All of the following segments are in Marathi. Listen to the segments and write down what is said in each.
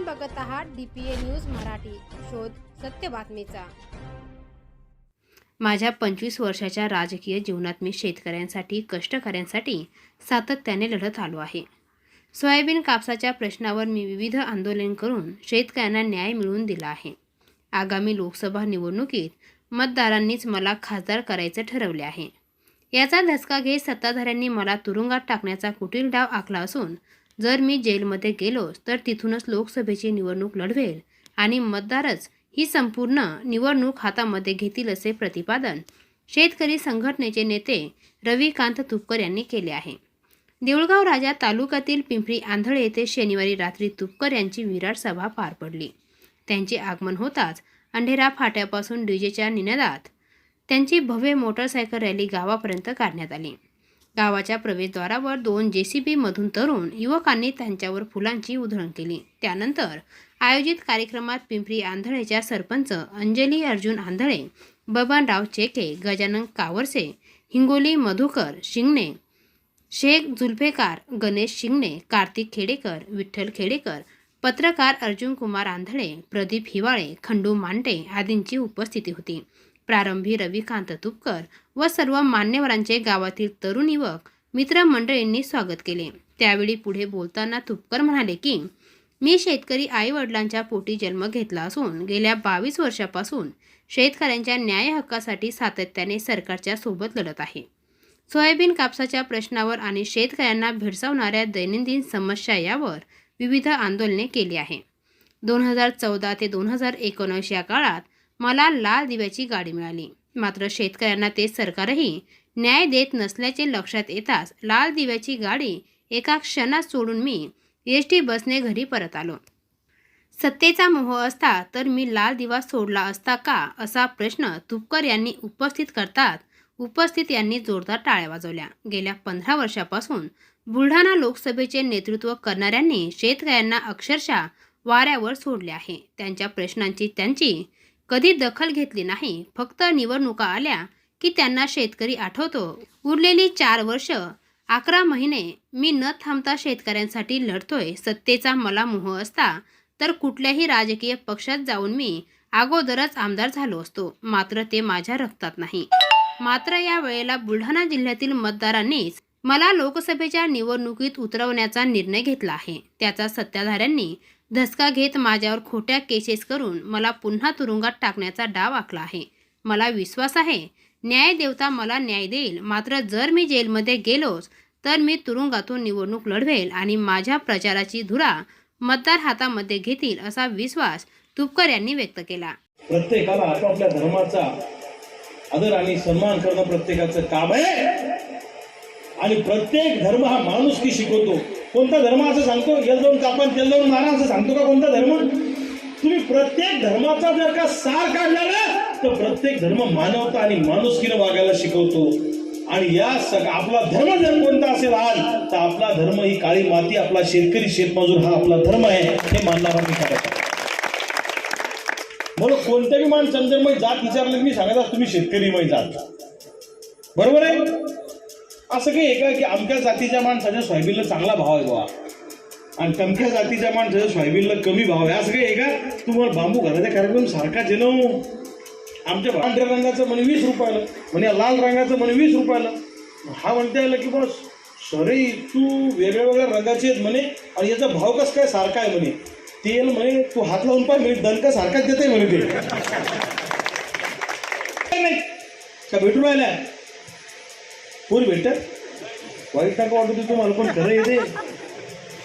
आपण बघत आहात डीपीए न्यूज मराठी. शोध सत्य बातमीचा. माझ्या पंचवीस वर्षाच्या राजकीय जीवनात मी शेतकऱ्यांसाठी कष्टकऱ्यांसाठी सातत्याने लढत आलो आहे. सोयाबीन कापसाच्या प्रश्नावर मी विविध आंदोलन करून शेतकऱ्यांना न्याय मिळवून दिला आहे. आगामी लोकसभा निवडणुकीत मतदारांनीच मला खासदार करायचं ठरवले आहे. याचा धसका घेत सत्ताधाऱ्यांनी मला तुरुंगात टाकण्याचा कुटील डाव आखला असून जर मी जेलमध्ये गेलोच तर तिथूनच लोकसभेची निवडणूक लढवेल आणि मतदारच ही संपूर्ण निवडणूक हातामध्ये घेतील असे प्रतिपादन शेतकरी संघटनेचे नेते रविकांत तुपकर यांनी केले आहे. देऊळगाव राजा तालुक्यातील पिंपरी आंधळे येथे शनिवारी रात्री तुपकर यांची विराट सभा पार पडली. त्यांचे आगमन होताच अंधेरा फाट्यापासून डीजेच्या निनादात त्यांची भव्य मोटरसायकल रॅली गावापर्यंत काढण्यात आली. गावाच्या प्रवेशद्वारावर दोन जे सी बीमधून तरुण युवकांनी त्यांच्यावर फुलांची उधळण केली. त्यानंतर आयोजित कार्यक्रमात पिंपरी आंधळेच्या सरपंच अंजली अर्जुन आंधळे बबनराव चेके गजानन कावरसे हिंगोली मधुकर शिंगणे शेख जुल्फेकार गणेश शिंगणे कार्तिक खेडेकर विठ्ठल खेडेकर पत्रकार अर्जुन कुमार आंधळे प्रदीप हिवाळे खंडू मांडे आदींची उपस्थिती होती. प्रारंभी रविकांत तुपकर व सर्व मान्यवरांचे गावातील तरुण युवक मित्रमंडळींनी स्वागत केले. त्यावेळी पुढे बोलताना तुपकर म्हणाले की मी शेतकरी आई वडिलांच्या पोटी जन्म घेतला असून गेल्या बावीस वर्षापासून शेतकऱ्यांच्या न्याय हक्कासाठी सातत्याने सरकारच्या सोबत लढत आहे. सोयाबीन कापसाच्या प्रश्नावर आणि शेतकऱ्यांना भेडसावणाऱ्या दैनंदिन समस्या यावर विविध आंदोलने केली आहे. दोन हजार चौदा ते दोन हजार एकोणीस या काळात मला लाल दिव्याची गाडी मिळाली. मात्र शेतकऱ्यांना ते सरकारही न्याय देत नसल्याचे लक्षात येताच लाल दिव्याची गाडी एका क्षणात सोडून मी एस टी बसने घरी परत आलो. सत्तेचा मोह असता तर मी लाल दिवा सोडला असता का असा प्रश्न तुपकर यांनी उपस्थित करतात उपस्थित यांनी जोरदार टाळ्या वाजवल्या. गेल्या पंधरा वर्षापासून बुलढाणा लोकसभेचे नेतृत्व करणाऱ्यांनी शेतकऱ्यांना अक्षरशः वाऱ्यावर सोडले आहे. त्यांच्या प्रश्नांची त्यांची कधी दखल घेतली नाही. फक्त निवडणुका आल्या की त्यांना शेतकरी आठवतो. उरलेली चार वर्ष अकरा महिने मी न थांबता शेतकऱ्यांसाठी लढतोय. सत्तेचा मला मोह असता तर कुठल्याही राजकीय पक्षात जाऊन मी अगोदरच आमदार झालो असतो. मात्र ते माझ्या रक्तात नाही. मात्र या वेळेला बुलढाणा जिल्ह्यातील मतदारांनीच मला लोकसभेच्या निवडणुकीत उतरवण्याचा निर्णय घेतला आहे. त्याचा सत्ताधाऱ्यांनी धसका घेत माझ्यावर खोट्या केसेस करून मला पुन्हा तुरुंगात टाकण्याचा डाव आखला आहे. मला विश्वास आहे. न्याय देवता मला न्याय देईल. मात्र जर मी जेलमध्ये गेलोच तर मी तुरुंगातून निवडणूक लढवेल आणि माझ्या प्रचाराची धुरा मतदार हातामध्ये घेतील असा विश्वास तुपकर यांनी व्यक्त केला. प्रत्येकाला आपापल्या धर्माचा आदर आणि सन्मान करणं प्रत्येकाचं काम आहे. आणि प्रत्येक धर्म हा माणुसकी शिकवतो. कोणता धर्म असं सांगतो? येल जाऊन कापण तेल जाऊन मारा असं सांगतो का कोणता धर्म? तुम्ही प्रत्येक धर्माचा जर का सार काढला ना तर प्रत्येक धर्म मानवता आणि माणुसकीनं वागायला शिकवतो. आणि या सग आपला धर्म जर कोणता असेल आज तर आपला धर्म ही काळी माती आपला शेतकरी शेतमजूर हा आपला धर्म आहे हे मानणारा मी करायचा म्हणून कोणत्याही माणसाने जर मग जात विचारलं मी सांगायचा तुम्ही शेतकरी मग जात बरोबर आहे? असं काही आहे का की आमच्या जातीच्या माणसाच्या सोयाबीनला चांगला भाव आहे बाबा आणि तमक्या जातीच्या माणसाच्या सोयाबीनला कमी भाव आहे. असं काही आहे का तुम्हाला बांबू घराचा कार्यक्रम सारखा जेनो आमच्या पांढऱ्या रंगाचं म्हणे वीस रुपयाला म्हणे लाल रंगाचं म्हणे वीस रुपयाला. हा म्हणते आलं की बस सरे तू वेगळ्या वेगळ्या रंगाचे आहेत म्हणे. आणि याचा भाव कसं काय सारखा आहे म्हणे. तेल म्हणे तू हात लावून पाय म्हणे दणका सारखाच देते म्हणे ते. नाही. का भेटून राहिल्या? पूर भेटत? वाईट टाका वाटत तुम्हाला पण खरं येते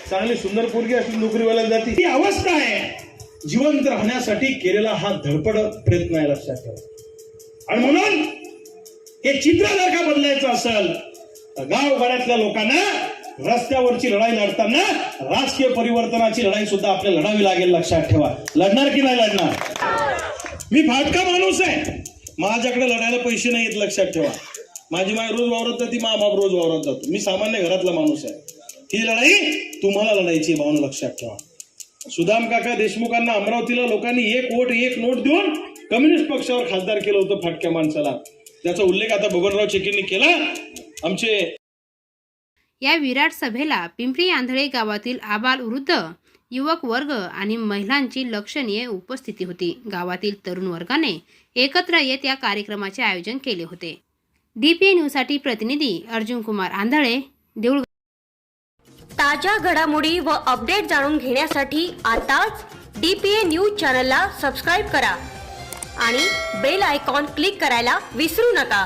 चांगली सुंदर पोरगी असली नोकरीवाल्याला जाते. ही अवस्था आहे. जिवंत राहण्यासाठी केलेला हा धडपड प्रयत्न आहे लक्षात ठेवा. आणि म्हणून हे चित्र जर का बदलायचं असेल तर गावगाड्यातल्या लोकांना रस्त्यावरची लढाई लढताना राजकीय परिवर्तनाची लढाई सुद्धा आपल्याला लढावी लागेल लक्षात ठेवा. लढणार की नाही लढणार? मी फाटका माणूस आहे. माझ्याकडे लढायला पैसे नाही येत लक्षात ठेवा. माझी माय रोज वावरत जाते मा बाप रोज वावरत जातो. मी सामान्य घरातला माणूस आहे. ही लढाई तुम्हाला लढायची भावना लक्षात ठेवा. सुदाम काका देशमुखांना अमरावतीला लोकांनी एक वोट एक नोट देऊन कम्युनिस्ट पक्षावर खासदार केलं होतं फाटक्या माणसाला. त्याचा उल्लेख आता बबनराव चेकींनी केला. आमचे या विराट सभेला पिंपरी आंधळे गावातील आबाल वृद्ध युवक वर्ग आणि महिलांची लक्षणीय उपस्थिती होती. गावातील तरुण वर्गाने एकत्र येत या कार्यक्रमाचे आयोजन केले होते. डी पी न्यूजसाठी प्रतिनिधी अर्जुन कुमार आंधळे देऊळ ताज्या घडामोडी व अपडेट जाणून घेण्यासाठी आताच डी पी ए न्यूज चॅनलला सबस्क्राईब करा आणि बेल आयकॉन क्लिक करायला विसरू नका.